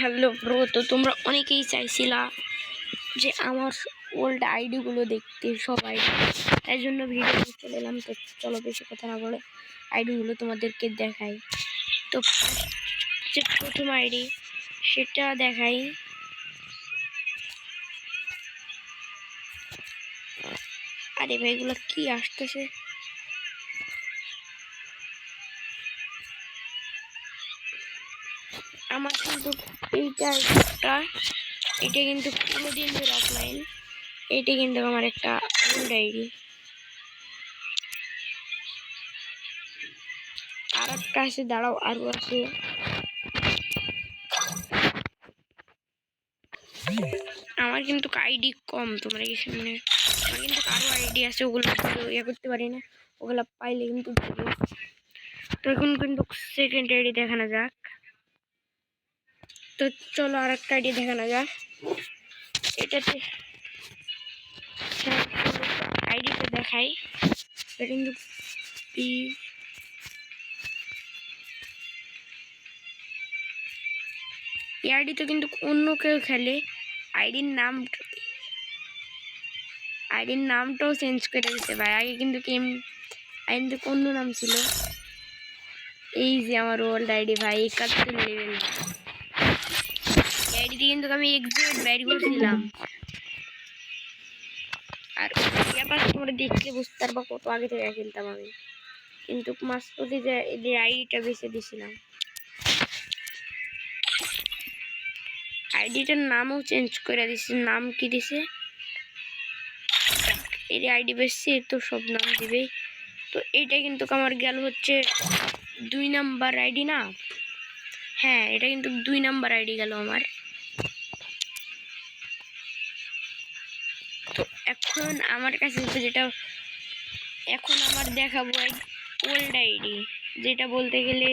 Hello bro তো তোমরা অনেকেই চাইছিলা যে আমার ওল্ড আইডিগুলো দেখতে সব আইডি তাই জন্য ভিডিও চলে এলাম, তো চলো বেশি কথা না বলে আইডিগুলো তোমাদেরকে দেখাই। তো যে প্রথম আইডি, সেটা দেখাই। আরে ভাই, এগুলো কি আসতেছে? আমার কিন্তু এইটা একটা, এটা কিন্তু কোনোদিন ধরে অফলাইন এটা কিন্তু আমার একটা আইডি আর একটা আছে, দাঁড়াও আরও আছে। আমার কিন্তু আইডি কম, তোমরা কি সামনে আমার কিন্তু আরও আইডি আছে, ওগুলো ইয়ে করতে পারি না। ওগুলো পাইলে কিন্তু। তো এখন কিন্তু সেকেন্ড আইডি দেখানো যাক? তো চলো আর একটা আইডি দেখানো যাক। এটাতে আইডিটা দেখাই। কিন্তু পি এই কিন্তু অন্য কেউ খেলে। আইডির নাম আইডির নামটাও চেঞ্জ করে দিতে পারে। আগে কিন্তু আইন কিন্তু অন্য নাম ছিল। এই যে আমার ওল্ড আইডি ভাই, একাত্তর লেভেল আইডিতে কিন্তু আমি এক্সিট বাইর করছিলাম আর ইয়াপাস তোমরা দেখলে বুঝতে পারবা কত আগে থেকে খেলতাম আমি। কিন্তু মাসপতি যে আইডিটা বেছে দিছিলাম। আইডিটার নামও চেঞ্জ করে দিছে, নাম কি দিছে? এর আইডি বেশি তো সব নাম দিবে। তো এইটা কিন্তু আমার গেল হচ্ছে দুই নাম্বার আইডি না? হ্যাঁ এটা কিন্তু দুই নাম্বার আইডি গেল আমার তো এখন আমার কাছে যেটা, এখন আমার দেখাবো এক ওল্ড আইডি যেটা বলতে গেলে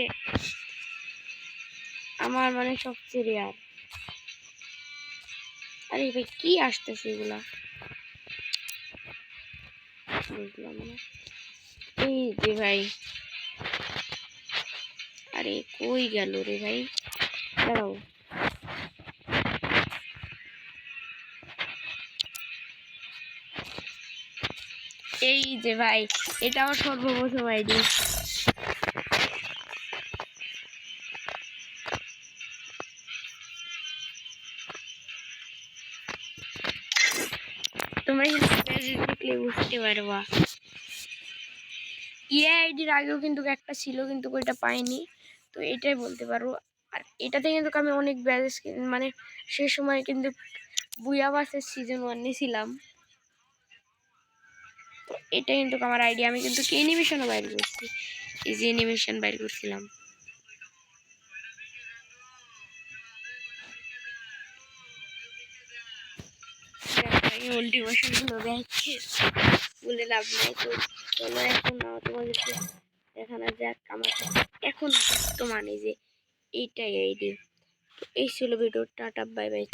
আমার মানে সবচেয়ে রেয়ার আরে ভাই, কি আসতেছে এগুলা? এই যে ভাই। আরে কই গেল রে ভাই? দাঁড়াও। এই যে ভাই এটা আমার সর্বপ্রথম আইডি। তোমরা দেখলে বুঝতে পারবা। ইয়ে আইডির আগেও কিন্তু একটা ছিল, কিন্তু ওইটা পাইনি। তো এটাই বলতে পারো। আর এটাতে কিন্তু আমি অনেক ব্যাচ মানে সে সময় কিন্তু বুয়া বাসের সিজন ওয়ানে ছিলাম। তো এটা কিন্তু আমার আইডিয়া আমি কিন্তু অ্যানিমেশনও বাইর করছি? যে অ্যানিমেশন বাইর করছিলাম। বলে লাভ নাই তো। যাক আমার এখন বর্তমানে যে এইটাই আইডি এই ছিল ভিডিও টাটা বাই বাই